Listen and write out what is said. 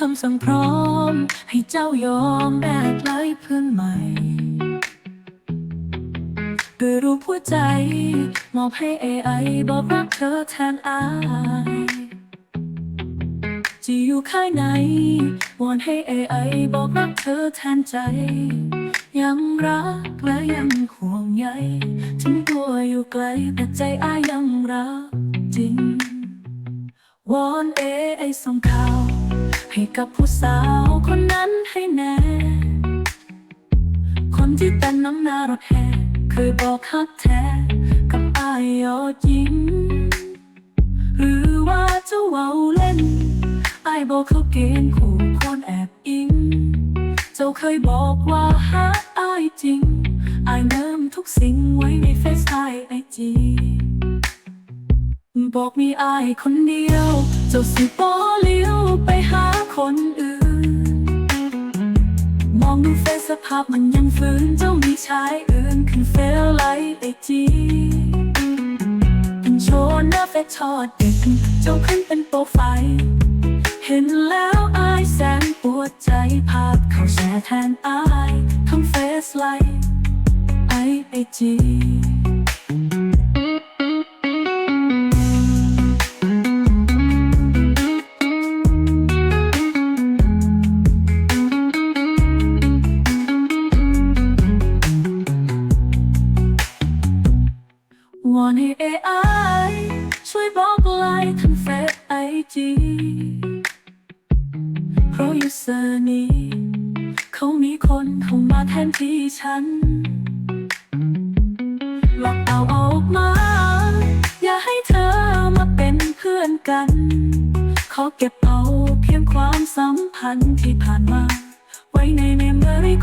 คำสั่งพร้อม ให้เจ้ายอมแบกไล่เพื่อนใหม่ด้วยรูปหัวใจ มอบให้ AI บอกรักเธอแทนอายจะอยู่ค่ายไหนวอนให้ AI บอกรักเธอแทนใจ ยังรักและยังห่วงใยถึงตัวอยู่ไกลแต่ใจอายยังรักจริงวอน AI ส่งข่าว ให้กับผู้สาวคนนั้นให้แน่ คนที่เป็นน้ำหน้ารถแห่เคยบอกฮักแท้กับอายยอดยิ้มหรือว่าจ้าเว้าเล่นอายบอกเขาเกณฑ์คู่คนแอบอิง เจ้าเคยบอกว่าฮักอายจริงอายเนิ่มทุกสิ่งไว้ในเฟซไอไอจีบอกมีอายคนเดียว เจ้าสิบอเลี้ยวไปหา องดูเฟซสภาพมันยังฟื้นเจ้ามีชายอื่นขึ้นเฟลไลท์ไอจีเป็นโชว์หน้าเฟซทอดเด็กเจ้าขึ้นเป็นโปรไฟล์เห็นแล้วอายแสนปวดใจภาพเขาแชร์แทนอายทั้งเฟซไลท์ไอไอจี AI ช่วยบอกไลน์ทั้งเฟซไอจีเพราะยูเซอร์นี้เขามีคนเข้ามาแทนที่ฉันลอกเอาออกมา อย่าให้เธอมาเป็นเพื่อนกัน ขอเก็บเอาเพียงความสัมพันธ์ที่ผ่านมา ไว้ในเมมโมรี่